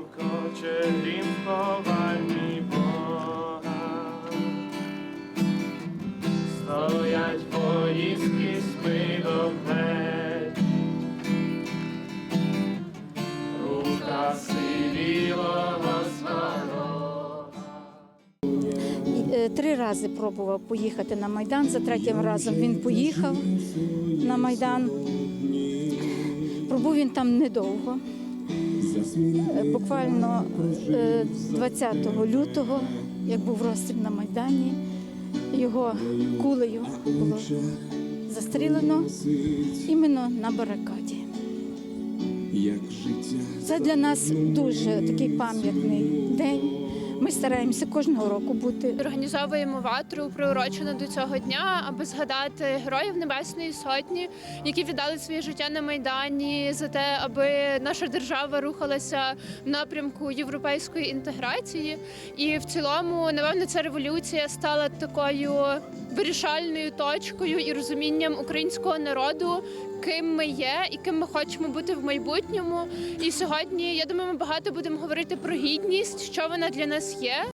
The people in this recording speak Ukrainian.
Отче, грім ховальні Бога. Стоять поїздки спидом плеч, рука сивілого сварога. Е, Три рази пробував поїхати на Майдан. За третім разом він поїхав на Майдан. Пробув він там недовго. Е, Буквально е, 20 лютого, як був розстріл на Майдані, його кулею було застрілено іменно на барикаді. Це для нас дуже такий пам'ятний день. Ми стараємося кожного року бути Організовуємо ватру, приурочену до цього дня, аби згадати героїв Небесної Сотні, які віддали своє життя на майдані за те, аби наша держава рухалася в напрямку європейської інтеграції. І в цілому, напевно, ця революція стала такою вирішальною точкою і розумінням українського народу. Ким ми є і ким ми хочемо бути в майбутньому. І сьогодні я думаю, ми багато будемо говорити про гідність, що вона для нас Rosję.